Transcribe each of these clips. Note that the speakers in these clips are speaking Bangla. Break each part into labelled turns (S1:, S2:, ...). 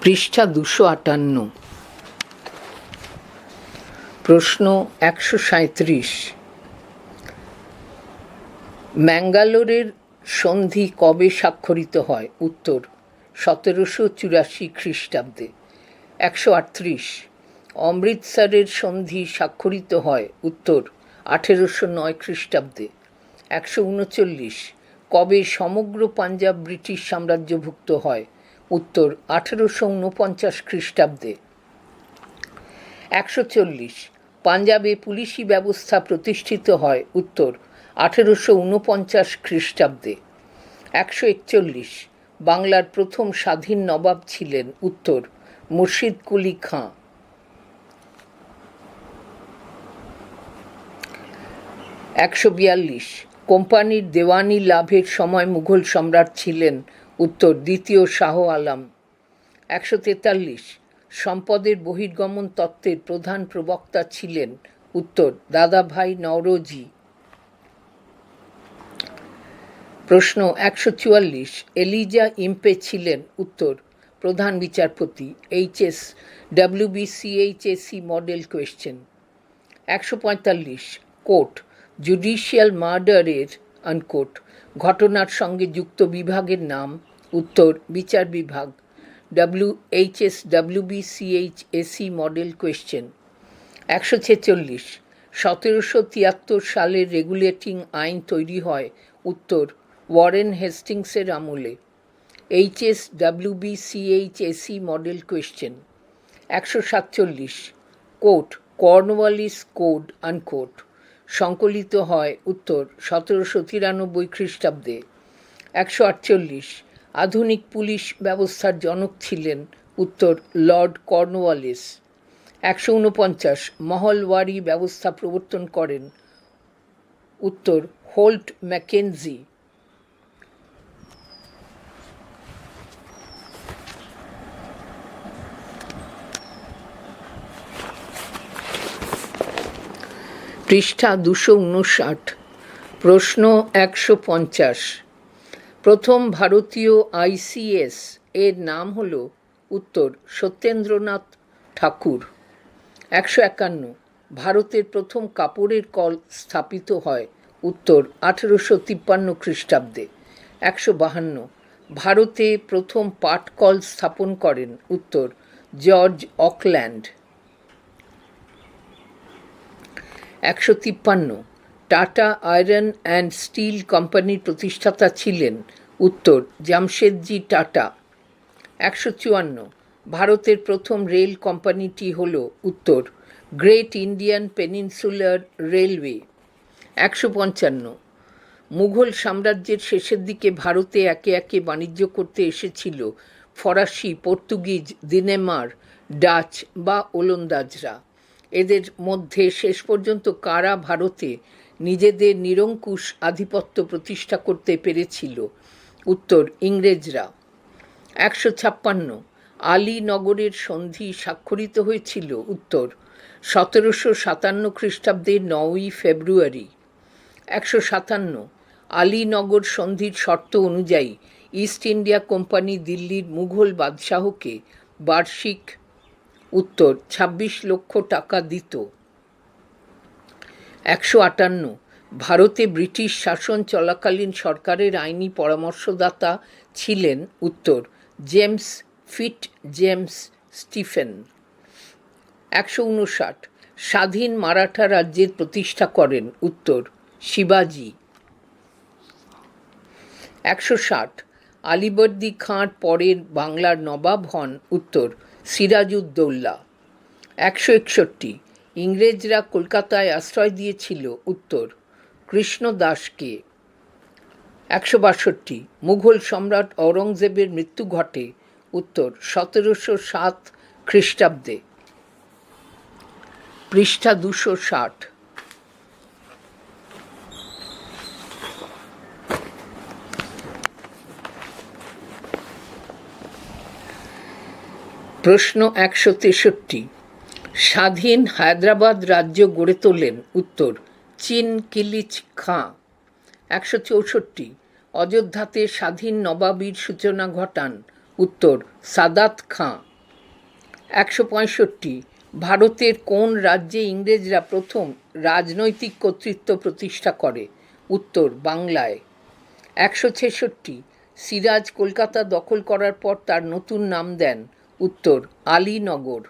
S1: পৃষ্ঠা দুশো আটান্ন। প্রশ্ন একশো সাঁত্রিশ ম্যাঙ্গালোরের সন্ধি কবে স্বাক্ষরিত হয়? উত্তর, সতেরোশো চুরাশি খ্রিস্টাব্দে। একশো আটত্রিশ। অমৃতসরের সন্ধি স্বাক্ষরিত হয়? উত্তর, আঠেরোশো নয় খ্রিস্টাব্দে। একশো উনচল্লিশ। কবে সমগ্র পাঞ্জাব ব্রিটিশ সাম্রাজ্যভুক্ত হয়? উত্তর আঠেরোশো উনপঞ্চাশ খ্রিস্টাব্দে। একশো চল্লিশ, পাঞ্জাবে পুলিশি ব্যবস্থা প্রতিষ্ঠিত হয় উত্তর আঠেরোশো উনপঞ্চাশ খ্রিস্টাব্দে। একশো একচল্লিশ, বাংলার প্রথম স্বাধীন নবাব ছিলেন উত্তর মুর্শিদ কুলি খাঁ। একশো বিয়াল্লিশ, কোম্পানির দেওয়ানি লাভের সময় মুঘল সম্রাট ছিলেন উত্তর দ্বিতীয় শাহ আলম। একশো তেতাল্লিশ, সম্পদের বহির্গমন তত্ত্বের প্রধান প্রবক্তা ছিলেন উত্তর দাদাভাই নওরোজি। প্রশ্ন, একশো চুয়াল্লিশ, এলিজা ইম্পে ছিলেন উত্তর প্রধান বিচারপতি, H HS WBCHSE model question. একশো পঁয়তাল্লিশ, কোর্ট, জুডিশিয়াল মার্ডারের, আনকোট, ঘটনার সঙ্গে যুক্ত বিভাগের নাম উত্তর, বিচার বিভাগ। W H S WBCH SE model question একশো ছেচল্লিশ, সতেরোশো তিয়াত্তর সালের রেগুলেটিং আইন তৈরি হয়। উত্তর ওয়ারেন হেস্টিংসের আমলে। HS WBCH SE model question একশো সাতচল্লিশ কোর্ট কর্নওয়ালিস কোড আনকোট সংকলিত হয়, উত্তর, সতেরোশো তিরানব্বই খ্রিস্টাব্দে। একশো আটচল্লিশ আধুনিক পুলিশ ব্যবস্থার জনক ছিলেন উত্তর লর্ড কর্নওয়ালিস। একশো উনপঞ্চাশ মহলওয়ারি ব্যবস্থা প্রবর্তন করেন উত্তর হোল্ট ম্যাকেনজি। পৃষ্ঠা দুশো উনষাট। প্রশ্ন একশো পঞ্চাশ। প্রথম ভারতীয় আইসিএস এর নাম হল উত্তর সত্যেন্দ্রনাথ ঠাকুর। একশো একান্ন। ভারতের প্রথম কাপড়ের কল স্থাপিত হয় উত্তর আঠেরোশো তিপ্পান্ন খ্রিস্টাব্দে। একশো বাহান্ন। ভারতে প্রথম পাটকল স্থাপন করেন উত্তর জর্জ অকল্যান্ড। একশো তিপ্পান্ন। টাটা আয়রন অ্যান্ড স্টিল কোম্পানির প্রতিষ্ঠাতা ছিলেন। উত্তর, জামশেদজি টাটা। একশো চুয়ান্ন, ভারতের প্রথম রেল কোম্পানিটি হল উত্তর, গ্রেট ইন্ডিয়ান পেনিনসুলার রেলওয়ে। একশো পঞ্চান্ন, মুঘল সাম্রাজ্যের শেষের দিকে ভারতে একে একে বাণিজ্য করতে এসেছিল ফরাসি, পর্তুগিজ, দিনেমার, ডাচ বা ওলন্দাজরা। এদের মধ্যে শেষ পর্যন্ত কারা ভারতে নিজেদের নিরঙ্কুশ আধিপত্য প্রতিষ্ঠা করতে পেরেছিল। উত্তর, ইংরেজরা। একশো ছাপ্পান্ন আলীনগরের সন্ধি স্বাক্ষরিত হয়েছিল। উত্তর, সতেরোশো সাতান্ন খ্রিস্টাব্দের নয়ই ফেব্রুয়ারি। একশো সাতান্ন আলীনগর সন্ধির শর্ত অনুযায়ী ইস্ট ইন্ডিয়া কোম্পানি দিল্লির মুঘল বাদশাহকে বার্ষিক, উত্তর ২৬ লক্ষ টাকা দিত। একশো আটান্ন। ভারতে ব্রিটিশ শাসন চলাকালীন সরকারের আইনি পরামর্শদাতা ছিলেন উত্তর জেমস ফিট জেমস স্টিফেন। একশো উনষাট। স্বাধীন মারাঠা রাজ্যের প্রতিষ্ঠা করেন উত্তর শিবাজি। একশো ষাট। আলিবর্দি খাঁর পরের বাংলার নবাব হন উত্তর সিরাজউদ্দৌল্লা একশো একষট্টি। ইংরেজরা কলকাতায় আশ্রয় দিয়েছিল। উত্তর কৃষ্ণদাসকে একশো বাষট্টি, মুঘল সম্রাট ঔরঙ্গজেবের মৃত্যু ঘটে, উত্তর, সতেরোশো সাত খ্রিস্টাব্দে। পৃষ্ঠা দুশো ষাট। প্রশ্ন একশো তেষট্টি। স্বাধীন হায়দ্রাবাদ রাজ্য গড়ে তোলেন উত্তর চীন কিলিচ খাঁ। একশো চৌষট্টি, অযোধ্যাতে স্বাধীন নবাবীর সূচনা ঘটান উত্তর সাদাত খাঁ। একশো পঁয়ষট্টি, ভারতের কোন রাজ্যে ইংরেজরা প্রথম রাজনৈতিক কর্তৃত্ব প্রতিষ্ঠা করে উত্তর বাংলায়? একশো ছেষট্টি, সিরাজ কলকাতা দখল করার পর তার নতুন নাম দেন উত্তর আলীনগর।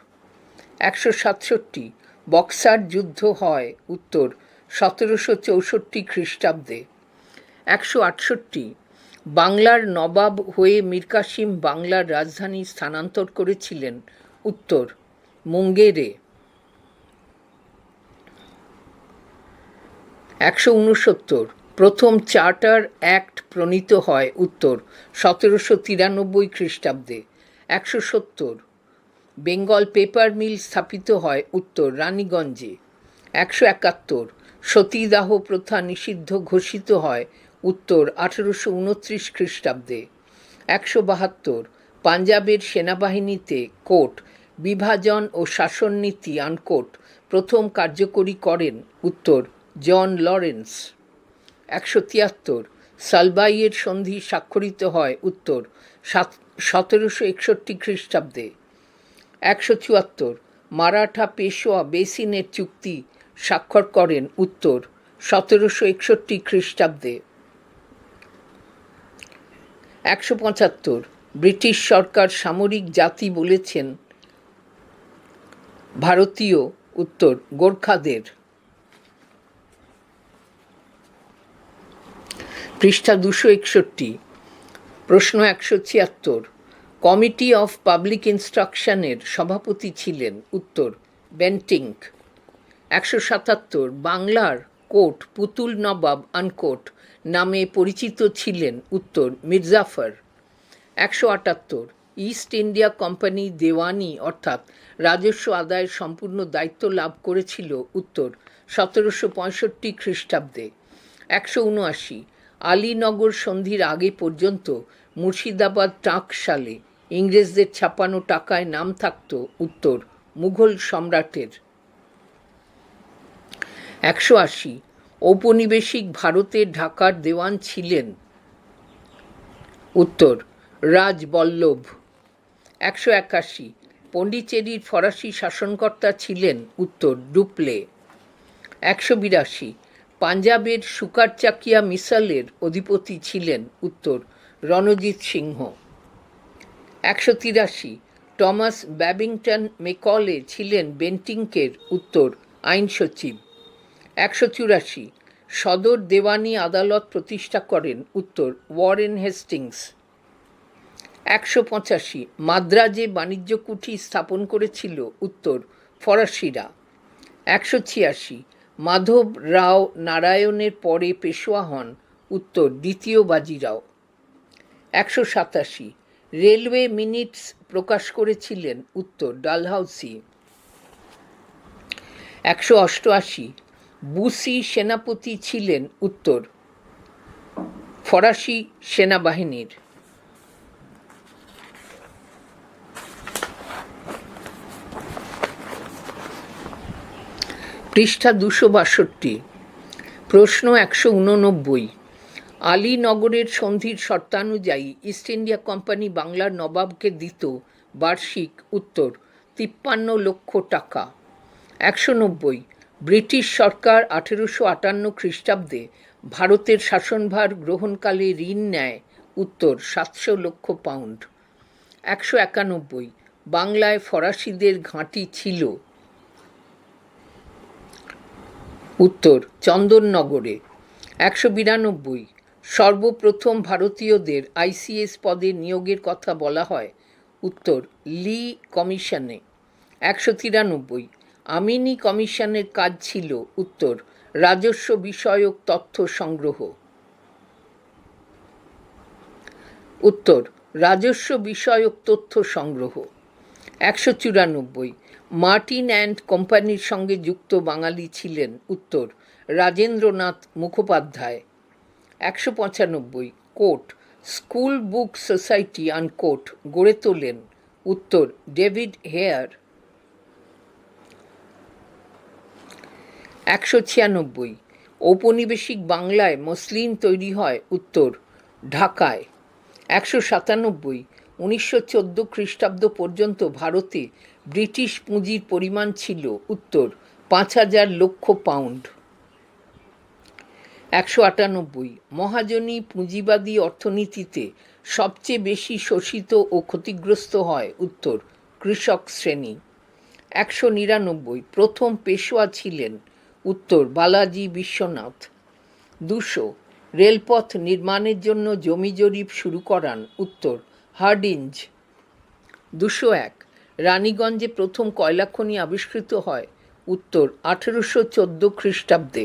S1: একশো সাতষট্টি। বক্সার যুদ্ধ হয়, উত্তর, সতেরোশো চৌষট্টি খ্রিস্টাব্দে। একশো আটষট্টি। বাংলার নবাব হয়ে মীর কাসিম বাংলার রাজধানী স্থানান্তর করেছিলেন, উত্তর, মুঙ্গেরে। একশো উনসত্তর। প্রথম চার্টার অ্যাক্ট প্রণীত হয়, উত্তর, সতেরোশো তিরানব্বই খ্রিস্টাব্দে। একশো সত্তর। বেঙ্গল পেপার মিল স্থাপিত হয় উত্তর রানীগঞ্জে। একশো একাত্তর, সতীদাহ প্রথা নিষিদ্ধ ঘোষিত হয় উত্তর আঠেরোশো উনত্রিশ খ্রিস্টাব্দে। একশো বাহাত্তর, পাঞ্জাবের সেনাবাহিনীতে কোট বিভাজন ও শাসন নীতি আনকোট প্রথম কার্যকরী করেন উত্তর জন লরেন্স। একশো তিয়াত্তর, সালবাইয়ের সন্ধি স্বাক্ষরিত হয় উত্তর সাত, সতেরোশো একষট্টি খ্রিস্টাব্দে। একশো চুয়াত্তর। মারাঠা পেশোয়া বেসিনের চুক্তি স্বাক্ষর করেন উত্তর, সতেরোশো একষট্টি খ্রিস্টাব্দে। একশো পঁচাত্তর। ব্রিটিশ সরকার সামরিক জাতি বলেছেন ভারতীয়, উত্তর, গোর্খাদের। পৃষ্ঠা দুশো একষট্টি। প্রশ্ন একশো ছিয়াত্তর। কমিটি অফ পাবলিক ইনস্ট্রাকশনের সভাপতি ছিলেন উত্তর বেন্টিঙ্ক। একশো সাতাত্তর বাংলার কোট পুতুল নবাব আনকোট নামে পরিচিত ছিলেন উত্তর মির্জাফর। একশো আটাত্তর ইস্ট ইন্ডিয়া কোম্পানি দেওয়ানি অর্থাৎ রাজস্ব আদায়ের সম্পূর্ণ দায়িত্ব লাভ করেছিল উত্তর সতেরোশো পঁয়ষট্টি খ্রিস্টাব্দে। একশো উনআশি আলীনগর সন্ধির আগে পর্যন্ত মুর্শিদাবাদ টাকশালে ইংরেজদের ছাপানো টাকায় নাম থাকত উত্তর মুঘল সম্রাটের। একশো আশি। ঔপনিবেশিক ভারতের ঢাকার দেওয়ান ছিলেন। উত্তর, রাজবল্লভ। একশো একাশি। পণ্ডিচেরির ফরাসি শাসনকর্তা ছিলেন উত্তর ডুপ্লে। একশো বিরাশি। পাঞ্জাবের সুকারচাকিয়া মিসালের অধিপতি ছিলেন উত্তর রণজিৎ সিংহ। একশো তিরাশি। টমাস ব্যাবিংটন মেকলে ছিলেন বেন্টিংকের উত্তর আইন সচিব। একশো চুরাশি। সদর দেওয়ানি আদালত প্রতিষ্ঠা করেন উত্তর ওয়ারেন হেস্টিংস। একশো পঁচাশি। মাদ্রাজে বাণিজ্য কুঠি স্থাপন করেছিল উত্তর ফরাসিরা। একশো ছিয়াশি। মাধব রাও নারায়ণের পরে পেশোয়া হন উত্তর দ্বিতীয় বাজিরাও। একশো সাতাশি। রেলওয়ে মিনিটস প্রকাশ করেছিলেন, উত্তর ডালহাউসি একশো অষ্টআশি, বুসি সেনাপতি ছিলেন, উত্তর, ফরাসি সেনাবাহিনীর। পৃষ্ঠা দুশো বাষট্টি, প্রশ্ন একশো উননব্বই। আলীনগরের সন্ধির শর্তানুযায়ী ইস্ট ইন্ডিয়া কোম্পানি বাংলার নবাবকে দিত বার্ষিক উত্তর তিপ্পান্ন লক্ষ টাকা। একশো নব্বই। ব্রিটিশ সরকার আঠেরোশো আটান্ন খ্রিস্টাব্দে ভারতের শাসনভার গ্রহণকালে ঋণ নেয় উত্তর সাতশো লক্ষ পাউন্ড। একশো একানব্বই। বাংলায় ফরাসিদের ঘাঁটি ছিল। উত্তর চন্দননগরে। একশো বিরানব্বই। সর্বপ্রথম ভারতীয়দের আইসিএস পদে নিয়োগের কথা বলা হয়, উত্তর লি কমিশনে। একশো তিরানব্বই। আমিনি কমিশনের কাজ ছিল, উত্তর, রাজস্ব বিষয়ক তথ্য সংগ্রহ। উত্তর, রাজস্ব বিষয়ক তথ্য সংগ্রহ। একশো চুরানব্বই। মার্টিন অ্যান্ড কোম্পানির সঙ্গে যুক্ত বাঙালি ছিলেন, উত্তর, রাজেন্দ্রনাথ মুখোপাধ্যায়। একশো পঁচানব্বই, quote, school book society unquote, গড়ে তোলেন। উত্তর, ডেভিড হেয়ার। একশো ছিয়ানব্বই, ঔপনিবেশিক বাংলায় মসলিন তৈরি হয়। উত্তর, ঢাকায়। একশো সাতানব্বই, উনিশশো চোদ্দ খ্রিস্টাব্দ পর্যন্ত ভারতে ব্রিটিশ পুঁজির পরিমাণ ছিল। উত্তর, পাঁচ হাজার লক্ষ পাউন্ড। একশো আটানব্বই। মহাজনী পুঁজিবাদী অর্থনীতিতে সবচেয়ে বেশি শোষিত ও ক্ষতিগ্রস্ত হয় উত্তর কৃষক শ্রেণি। একশো নিরানব্বই। প্রথম পেশোয়া ছিলেন উত্তর বালাজি বিশ্বনাথ। দুশো। রেলপথ নির্মাণের জন্য জমি জরিপ শুরু করান উত্তর হার্ডিঞ্জ। দুশো এক। রানীগঞ্জে প্রথম কয়লাখনি আবিষ্কৃত হয় উত্তর আঠেরোশো চোদ্দ খ্রিস্টাব্দে।